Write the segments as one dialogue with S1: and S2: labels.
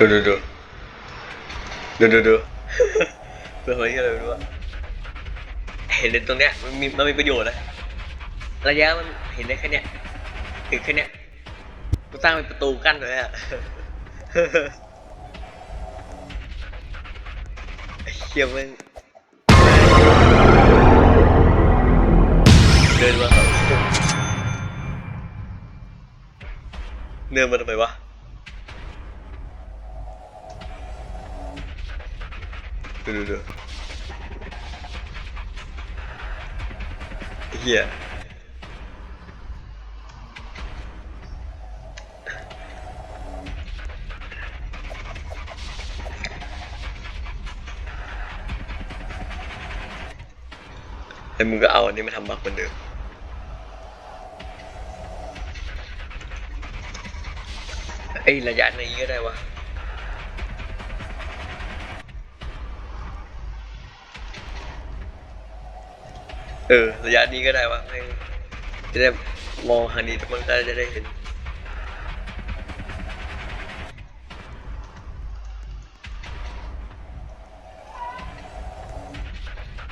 S1: ดูดูดูดูดูดูเพื่อหอะไรไม่รู้อะเห็นในตรงเนี้ยมันมีมันมีประโยชน์นะระยะมันเห็นได้แค่เนี้ยถึงแค่เนี้ยกูสร้างเป็นประตูกั้นไว้อะเชี่ยมึงเดินมาครับเดินมาทำไมวะ ดูดูดูเฮียแล้วมึงก็เอาอันนี้มาทำบักเหมือนเดิมไอ้ระยะนี้ก็ได้วะ เออระยะนี้ก็ได้วะให้จะได้มองทางนี้มันก็จะได้เห็น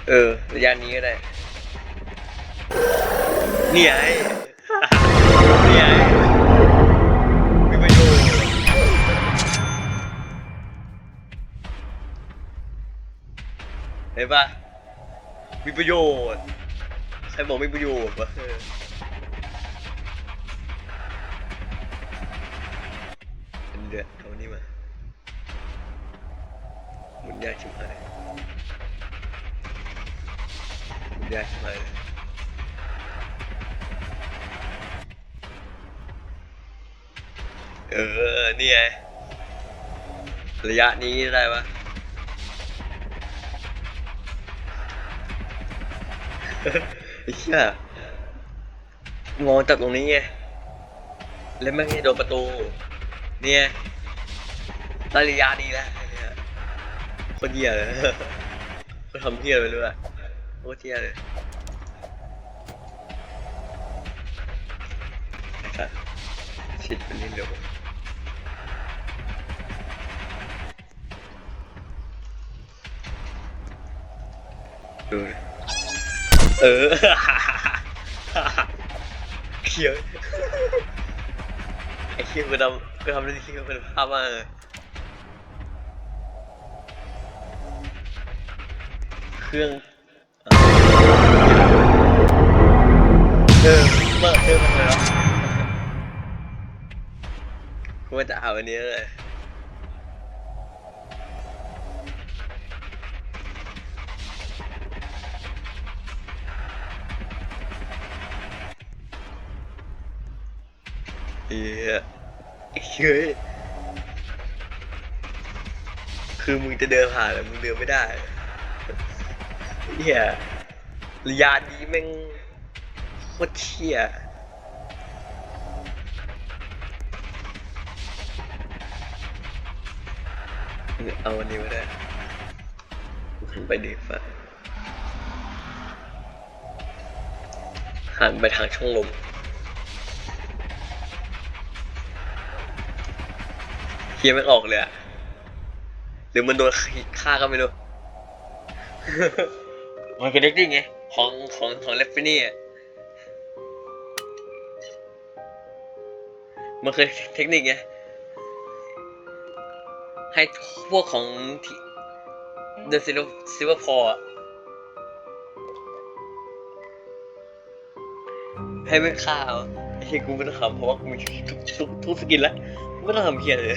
S1: เออระยะนี้ก็ได้นี่ไงนี่ไงมีประโยชน์เห็นปะมีประโยชน์ ครบอกไมีประโยชน์วะเดือดเอานนี้มาหมุนยากชิบหายหมุนยากชิบหายเออ นี่ไง ระยะนี้ได้ปะไอ้ เหี้ยมองจากตรงนี้ไง แล้วไม่ให้โดนประตู เนี่ยระยะนี้แหละเนี่ยคนเหี้ยเลยคนทำเหี้ยไปเลยอะโคตรเหี้ยเลยชิดเป็นนิดเดียวดูดิ เออเขียวไอ้เขียวกูทำกูทำได้ที่เป็นภาพมากเลยเครื่องเออเปิดเครื่องมันเลยเหรอกูว่าจะเอาอันนี้เลย เฮียเฮ้ยคือมึงจะเดินผ่านแต่มึงเดินไม่ได้เฮียระยะนี้แม่งโคตรเชี่ยเอาอันนี้มาได้หันไปดีฟ้าหันไปทางช่องลม เฮียไม่ออกเลยอะหรือมันโดนฆ่าก็ไม่รู้ มันเป็นเทคนิคไง ของของของเลฟฟินี่อะมันคือเทคนิคไง ให้พวกของเดอะซิลซิลเวอร์พอให้ไม่ฆ่าเอา เฮียกูไม่ต้องทำเพราะว่ากูมีทุกทุกทุกสกินแล้วไม่ต้องทำเพียเลย